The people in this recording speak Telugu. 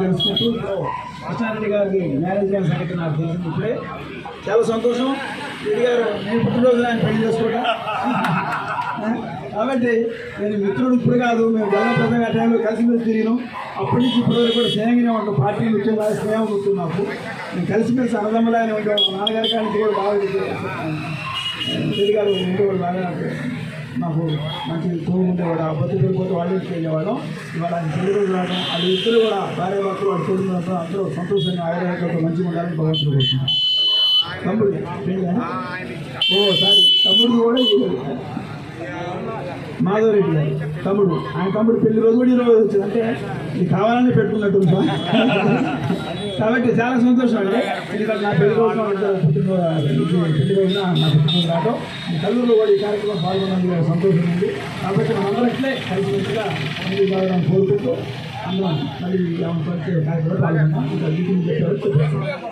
తెలుసుకుంటూ కృష్ణారెడ్డి గారికి మ్యారేజ్ గారి నాకు తెలిసింది ఇప్పుడే చాలా సంతోషం రెడ్డి గారు నేను పుట్టినరోజు ఆయన పెళ్ళి చేసుకోవటం కాబట్టి నేను మిత్రుడు ఇప్పుడు కాదు మేము జనం ప్రధాన ఆ టైంలో కలిసిమెలిసి తిరిగినాం. అప్పటి నుంచి ఇప్పటి వరకు కూడా స్నేహంగానే ఉంటాం పార్టీ ముఖ్యంగా స్నేహం ఉంటుంది నాకు నేను కలిసిమెలిసి అన్నదమ్ములాగానే ఉంటాం మా నాన్నగారి కానీ కూడా బాగా రెడ్డి గారు ఉండేవాడు బాగా నాకు మాకు మంచి తోడు ఉండేవాడు ఆ బతుకు వెళ్ళిపోతే వాళ్ళు ఇంటికి వెళ్ళేవాళ్ళం ఇవాళ ఆయన పెళ్ళి రావడం వాళ్ళు ఇద్దరు కూడా భార్య భర్తలు వాడు తోడు అందరూ సంతోషంగా ఆయుర్వేదంతో మంచిగా ఉండాలని భగవంతుడు కోరుతున్నాను తమ్ముడు ఓ సారీ తమ్ముడు కూడా ఈరోజు. మాధవరెడ్డి గారు తమ్ముడు. ఆయన తమ్ముడు పెళ్ళి రోజు కూడా ఈరోజు వచ్చింది. అంటే ఇది కావాలని పెట్టుకున్నట్టు కాబట్టి చాలా సంతోషం అండి. ఎందుకంటే నా పెళ్ళి రోజు పెళ్ళి రోజున నా పుట్టినరోజు రావడం ఈ కల్లూరులో కూడా ఈ కార్యక్రమం పాల్గొన్నందుకు సంతోషం ఉంది. కాబట్టి మనందరం ఇట్లే కలిసిమెలిసిగా ముందుకు సాగడం కోరుకుంటూ అందరం మళ్ళీ కార్యక్రమం పాల్గొన్నాం ఇంకా మీటింగ్ చెప్పారు